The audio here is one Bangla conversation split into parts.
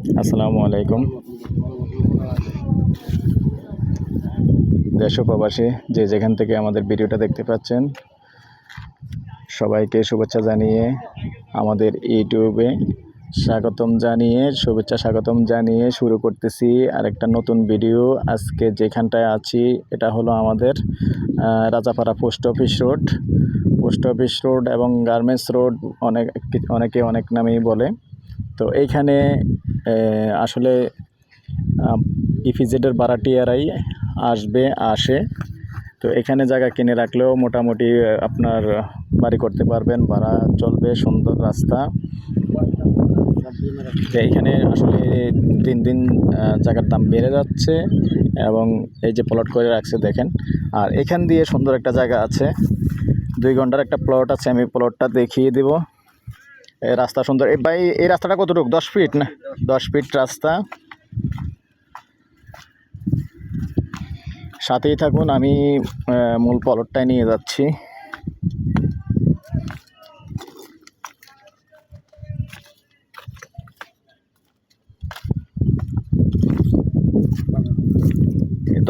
আসসালামু আলাইকুম। দেশ প্রবাসী, যে যেখান থেকে আমাদের ভিডিওটা দেখতে পাচ্ছেন, সবাইকে শুভেচ্ছা জানিয়ে আমাদের ইউটিউবে স্বাগতম জানিয়ে, শুভেচ্ছা স্বাগতম জানিয়ে শুরু করতেছি আরেকটা নতুন ভিডিও। আজকে যেখানটায় আছি, এটা হলো আমাদের Rajapara post office road. Post office road এবং গার্মেন্টস রোড অনেক, অনেকে অনেক নামেই বলে। তো এইখানে আসলে ইফিজেডের ভাড়াটিয়ারাই আসবে, আসে। তো এখানে জায়গা কিনে রাখলেও মোটামুটি আপনার বাড়ি করতে পারবেন ভাড়া চলবে, সুন্দর রাস্তা। তো এইখানে আসলে দিন দিন জায়গার দাম বেড়ে যাচ্ছে এবং এই যে প্লট করে রাখছে দেখেন। আর এখান দিয়ে সুন্দর একটা জায়গা আছে। দুই ঘণ্টার একটা প্লট আছে, আমি প্লটটা দেখিয়ে দিব। রাস্তা সুন্দর। এই ভাই, এই রাস্তাটা কতটুকু? দশ ফিট না? দশ ফিট রাস্তা। সাথেই থাকুন, আমি মূল প্লটটায় নিয়ে যাচ্ছি।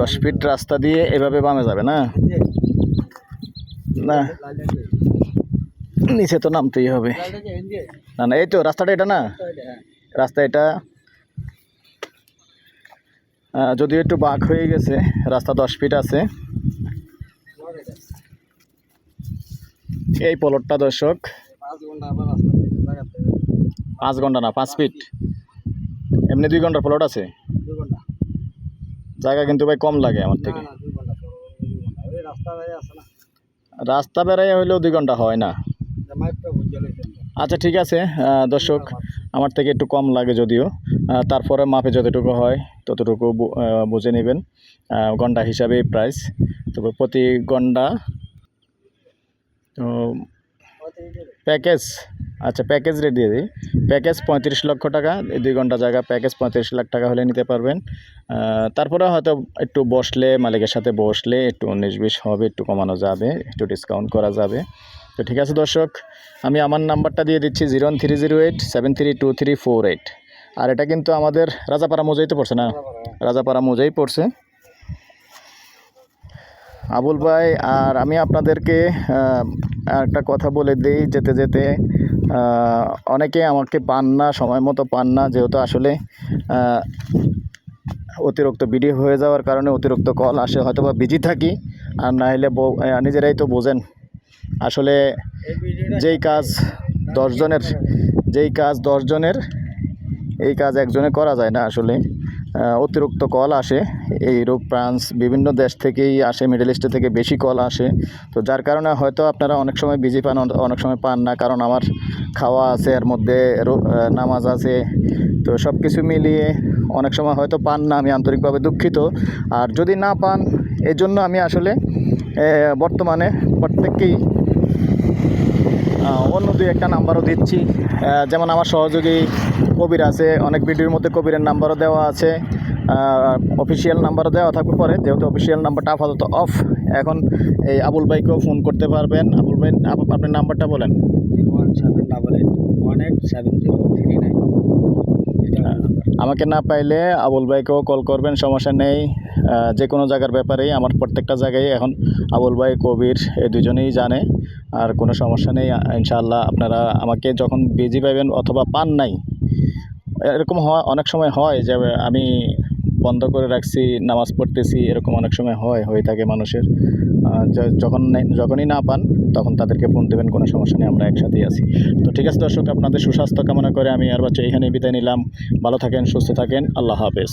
দশ ফিট রাস্তা দিয়ে এভাবে বামে যাবে না? না? নিচে তো নামতেই হবে। না না, এই তো, রাস্তাটা এটা না? রাস্তা এটা। যদিও একটু বাঁক হয়ে গেছে, রাস্তা দশ ফিট আছে। এই পলটটা দর্শক। পাঁচ ঘণ্টা না, পাঁচ ফিট। এমনি দুই ঘণ্টার প্লট আছে? জায়গা কিন্তু ভাই কম লাগে আমার থেকে। রাস্তা বেড়াই হইলেও দুই ঘণ্টা হয় না। আচ্ছা ঠিক আছে। দর্শক আমার থেকে একটু কম লাগে যদিও। তারপরে মাপে যতটুকু হয় ততটুকু বুঝে নেবেন। আহ, ঘণ্টা হিসাবে প্রাইস তবে প্রতি ঘণ্টা তো প্যাকেজ আচ্ছা প্যাকেজ রেট দিয়ে দিই। প্যাকেজ পঁয়ত্রিশ লক্ষ টাকা দুই ঘণ্টা জায়গা প্যাকেজ পঁয়ত্রিশ লাখ টাকা হলে নিতে পারবেন। তারপরে হয়তো একটু বসলে মালিকের সাথে বসলে একটু উনিশ বিশ হবে একটু কমানো যাবে একটু ডিসকাউন্ট করা যাবে। তো ঠিক আছে দর্শক, আমি আমার নাম্বারটা দিয়ে দিচ্ছি zero three zero eight, seven three two three four eight. আর এটা কিন্তু আমাদের রাজাপাড়া মোজাই তো পড়ছে না? রাজাপাড়া মোজাই পড়ছে। আবুল ভাই, আর আমি আপনাদেরকে একটা কথা বলে দিই, যেতে যেতে অনেকে আমাকে পান না, সময় মতো পান না, যেহেতু আসলে অতিরিক্ত বিডি হয়ে যাওয়ার কারণে অতিরিক্ত কল আসে হয়তো বা বিজি থাকি, আর না হলে নিজেরাই তো বোঝেন। আসলে যেই কাজ দশজনের, যেই কাজ দশজনের, এই কাজ একজনে করা যায় না আসলে। অতিরিক্ত কল আসে এই রূপ ফ্রান্স বিভিন্ন দেশ থেকেই আসে, মিডল ইস্ট থেকে বেশি কল আসে। তো যার কারণে হয়তো আপনারা অনেক সময় বিজি পান, অনেক সময় পান না, কারণ আমার খাওয়া আছে, এর মধ্যে নামাজ আছে। তো সব কিছু মিলিয়ে অনেক সময় হয়তো পান না, আমি আন্তরিকভাবে দুঃখিত। আর যদি না পান এই জন্য আমি আসলে বর্তমানে প্রত্যেককেই অন্য দুই একটা নাম্বারও দিচ্ছি। যেমন আমার সহযোগী কবির আছে, অনেক ভিডিওর মধ্যে কবিরের নাম্বারও দেওয়া আছে অফিসিয়াল নাম্বারও দেওয়া থাকবে পরে, যেহেতু অফিসিয়াল নাম্বারটা আপাতত অফ এখন এই আবুল ভাইকেও ফোন করতে পারবেন। আবুল ভাই আপ- আপনার নাম্বারটা বলেন। One seven double eight one eight seven zero three nine আমাকে না পাইলে আবুল ভাইকেও কল করবেন, সমস্যা নেই। যে কোনো জায়গার ব্যাপারেই আমার প্রত্যেকটা জায়গায় এখন আবুল ভাই, কবির, এ দুজনেই জানে। আর কোনো সমস্যা নেই ইনশাল্লাহ আপনারা আমাকে যখন বিজি পাইবেন অথবা পান নাই, এরকম হয় অনেক সময় হয় যে আমি বন্ধ করে রাখছি, নামাজ পড়তেছি, এরকম অনেক সময় হয়, হয়ে থাকে মানুষের। যখন যখনই না পান, তখন তাদেরকে ফোন দেবেন, কোনো সমস্যা নেই, আমরা একসাথেই আছি। তো ঠিক আছে দর্শক, আপনাদের সুস্বাস্থ্য কামনা করে আমি আর বাচ্চা এখানে বিদায় নিলাম। ভালো থাকেন, সুস্থ থাকেন, আল্লাহ হাফেজ।